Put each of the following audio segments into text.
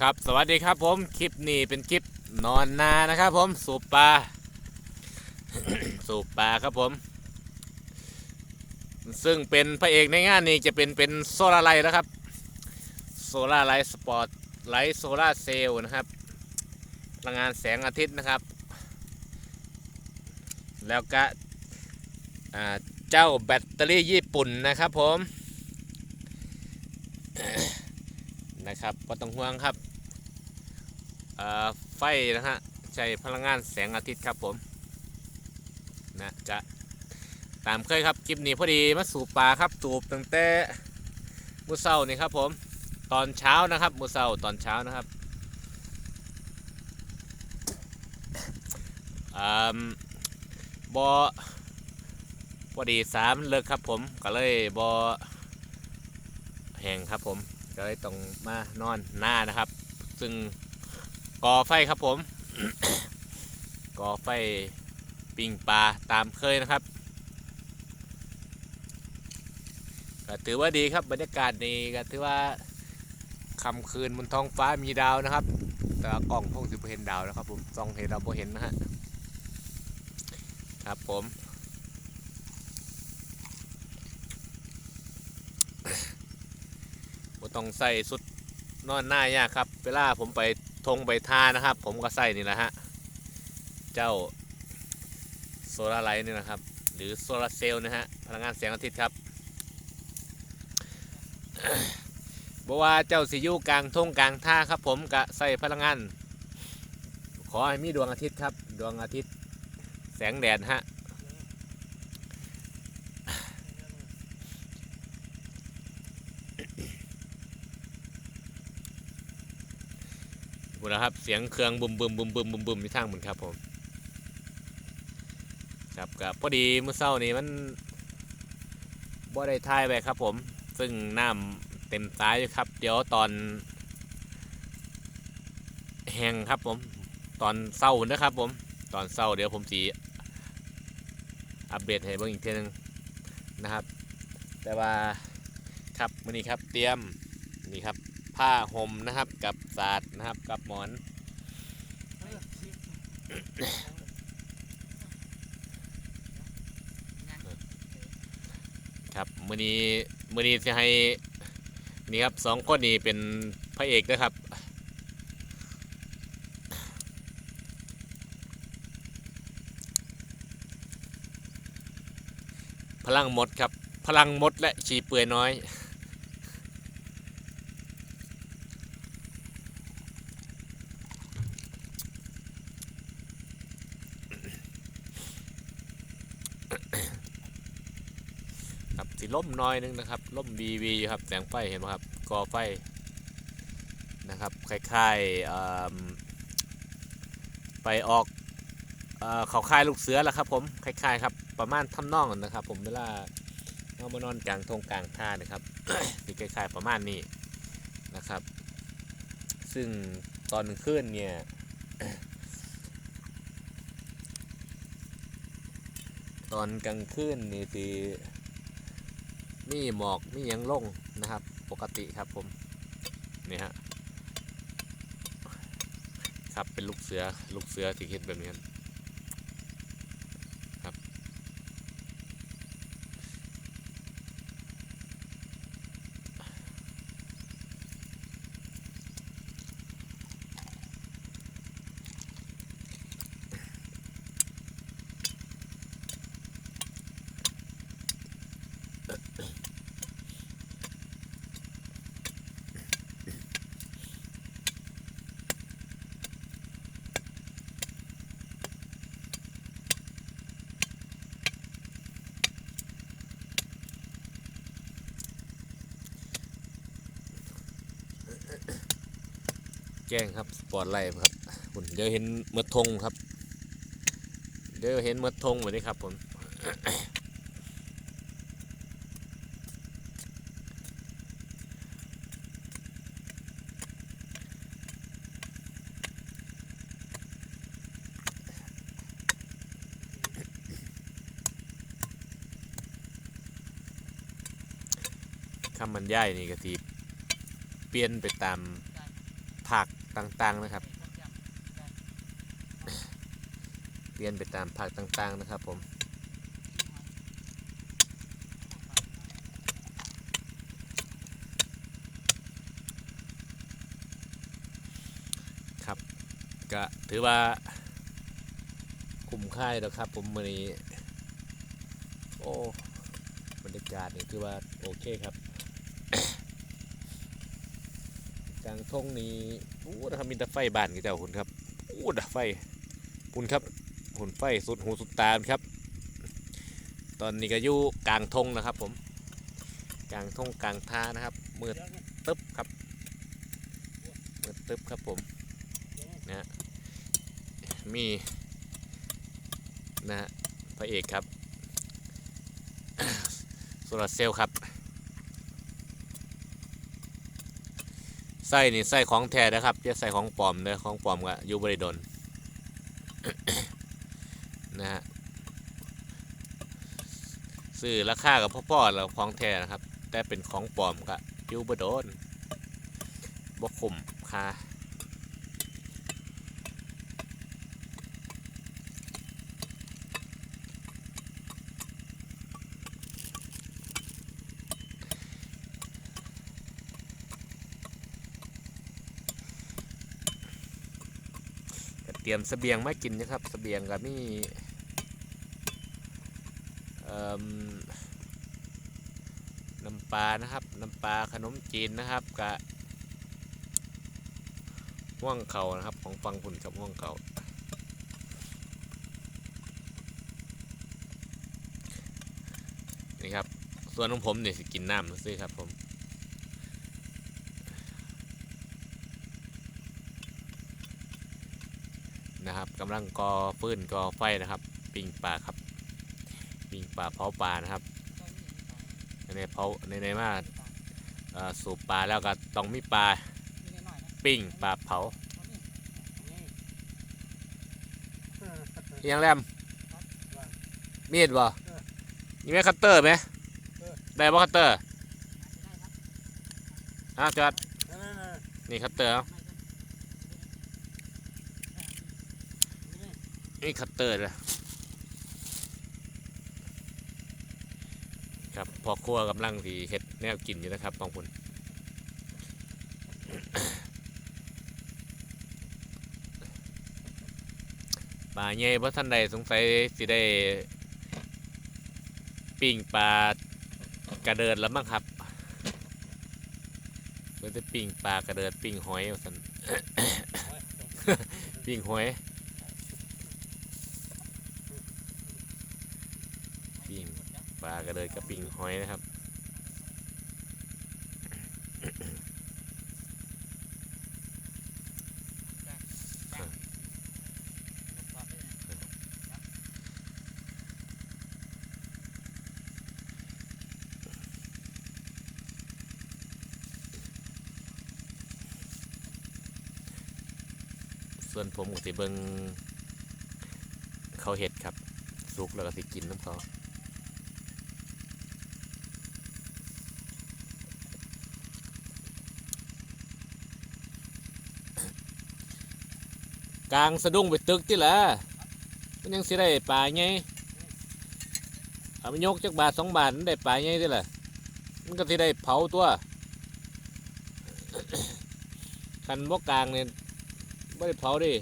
ครับสวัสดีครับผมคลิปนี้เป็นคลิปนอนนานะครับ ผมสูบปลาสูบปลาครับผม ซึ่งเป็นพระเอกในงานนี้จะเป็นเป็นโซลาร์ไลท์นะครับโซลาร์ไลท์สปอร์ตไลท์โซลาเซลล์นะครับพลังงานแสงอาทิตย์นะครับ แล้วก็เจ้าแบตเตอรี่ญี่ปุ่นนะครับผมนะครับก็ต้องห่วงครับ ไฟนะฮะใช้พลังงานแสงอาทิตย์ครับผมนะจะตามเคยครับคลิปนี้พอดีมาสูบปลาครับสูบตั้งแต่มื้อเช้านี่ครับผมตอนเช้านะครับมื้อเช้าตอนเช้านะครับอ่าบอพอดีสามเลิกครับผมก็เลยบอแห้งครับผมก็เลยต้องมานอนหน้านะครับ ซึ่ง ก่อไฟครับผม ก่อไฟปิ้งปลาตามเคยนะครับก็ถือว่าดีครับบรรยากาศดีก็ถือว่าค่ำคืนบนท้องฟ้ามีดาวนะครับ แต่กล้องคงสิบเห็นดาวนะครับผมส่องเห็นเราบ่เห็นนะฮะครับผมต้องใส่สุดนอนหน้ายากครับ เวลาผมไป ทงไปทานะครับ ผมก็ใส่นี่แหละฮะ เจ้าโซลาร์ไลท์นี่นะครับ หรือโซลาร์เซลล์นะฮะ พลังงานแสงอาทิตย์ครับบอกว่าเจ้าสิยูกลางทงกลางท่าครับ ผมก็ใส่พลังงาน ขอให้มีดวงอาทิตย์ครับ ดวงอาทิตย์แสงแดดฮะ บุนะครับ เสียงเครื่องบุมบุมบุมบุมบุมบุมที่ทางบนครับผมครับกับพอดีเมื่อเช้านี้มันบ่ได้ทายไปครับผม ซึ่งน้ำเต็มตายอยู่ครับ เดี๋ยวตอน แห้งครับผม ตอนเศร้านะครับผม ตอนเศร้าเดี๋ยวผมสีอัปเดตให้เบิ่งอีกทีหนึงนะครับ แต่ว่าครับมื่อนี้ครับเตรียมนี่ครับ ผ้าห่มนะครับ กับสาดนะครับ กับหมอนครับมือนี้มือนี้จะให้นี่ครับสองคนนี้เป็นพระเอกนะครับพลังมดครับ พลังมดและชีเปลือยน้อย สีล่มน้อยนึงนะครับล่มวีวีอยู่ครับแสงไฟเห็นไหมครับกอไฟนะครับคล้ายๆไปออกเขาคายลูกเสือแหละครับ ผมคล้ายๆครับประมาณทำนองนะครับ ผมเวลาเอามานอนกลางทงกลางท่านะครับสิคล้ายๆประมาณนี้นะครับ ซึ่งตอนกลางคืนเนี่ยตอนกลางคืนนี่สิ มีหมอกมีหยังลงนะครับ ปกติครับผมนี่ฮะครับเป็นลูกเสือลูกเสือที่เห็นแบบนี้ แจ้งครับ สปอร์ตไลท์ครับคุณเดี๋ยวเห็นเมือทงครับ เดี๋ยวเห็นเมือทงแบบนี้ครับผมคำมันย่ายนี่ก็ทีเปลี่ยนไปตามภาค ต่างๆนะครับเรียนไปตามภาคต่างๆนะครับผมครับก็ถือว่าคุ้มค่ายแล้วครับ ผมวันนี้ โอ้บรรยากาศนี่ถือว่าโอเคครับ กลางทงนี้อู้นะครับมีแต่ไฟบานกี่เจ้าคุณครับอู้ดะไฟคุณครับหุ่นไฟสุดหูสุดตามครับ ตอนนี้ก็อยู่กลางทงนะครับผมกลางทงกลางท่านะครับมืดตึ๊บครับมืดตึ๊บครับผมนะมีนะพระเอกครับโซลาเซลล์ครับ ไส้นี่ไส้ของแท้นะครับจะใส่ของปลอมเด้อของปลอมก็ยูบริดนนะฮะซื้อราคากับพ่อๆแล้วของแท้นะครับ แต่เป็นของปลอมก็ยูบริดนบกคุมค่า เตรียมเสบียงมากินนะครับเสบียงก็มีเอิ่มน้ำปลานะครับ น้ำปลาขนมจีนนะครับกะห่วงเขานะครับ ของฟังคุณกับห่วงเขานี่ครับ ส่วนของผมเนี่ยสิกินน้ำซื้อครับผม นะครับ กำลังก่อฟืนก่อไฟนะครับ ปิ้งปลาครับปิ้งปลาเผาปลานะครับในเผาในในมาเอ่อสูบปลาแล้วก็ต้องมีปลาปิ้งปลาเผาอิหยังแรมมีดบ่มีไหมคัตเตอร์ไหมได้บ่คัตเตอร์อะจอดนี่คัตเตอร์ เอานี่คัตเตอร์เลยครับพอครัวกำลังสีเห็ดแนวกินอยู่นะครับปองคุณปลาเย่เพราะท่านใดสงสัยสิได้ปิ้งปลากระเดิดแล้วมั้งครับเพื่อจะปิ้งปลากระเดิดปิ้งหอยว่าสันปิ้งหอยปิ้ง ปลากระเดิดกับปิ้งหอยนะครับ ส่วนผมก็สิเบิงเขาเห็ดครับ สุกแล้วก็สิกินน้ำเขา กลางสะดุ้งไปตึกที่ละมันยังสิได้ปลาไงเอาไปยกจักบาทสองบาทมันได้ปลาไงที่ละมันก็สิได้เผาตัวคันบกกลางเนี่ยไม่ได้เผาดิ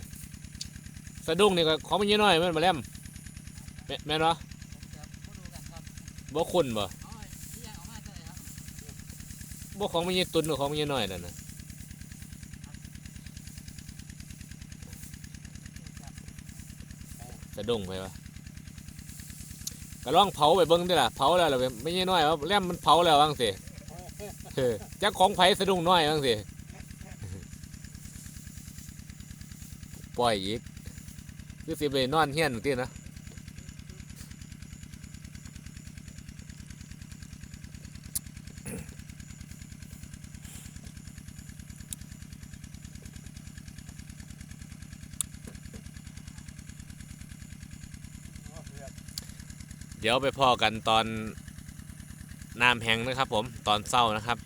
สะดุ้งนี่ก็ของมันเยอะหน่อยมันมาแล้วแม่แม่เนาะบ่คุณบ่บ่ของมันเยอะตุนหรือของมันเยอะหน่อยนั่นนะะดุ้งไปวะก็ลองเผาไปเบิ้งดิล่ะเผาแล้วเราไม่เยอะน้อยว่าแล้มมันเผาแล้วบ้างสิเจักของไผสะดุ้งน้อยบ้างสิปล่อยอีกคือสิไปนอนเฮี้ยนที่นะ เดี๋ยวไปพ่อกันตอนน้ำแห้งนะครับผมตอนเศร้านะครับ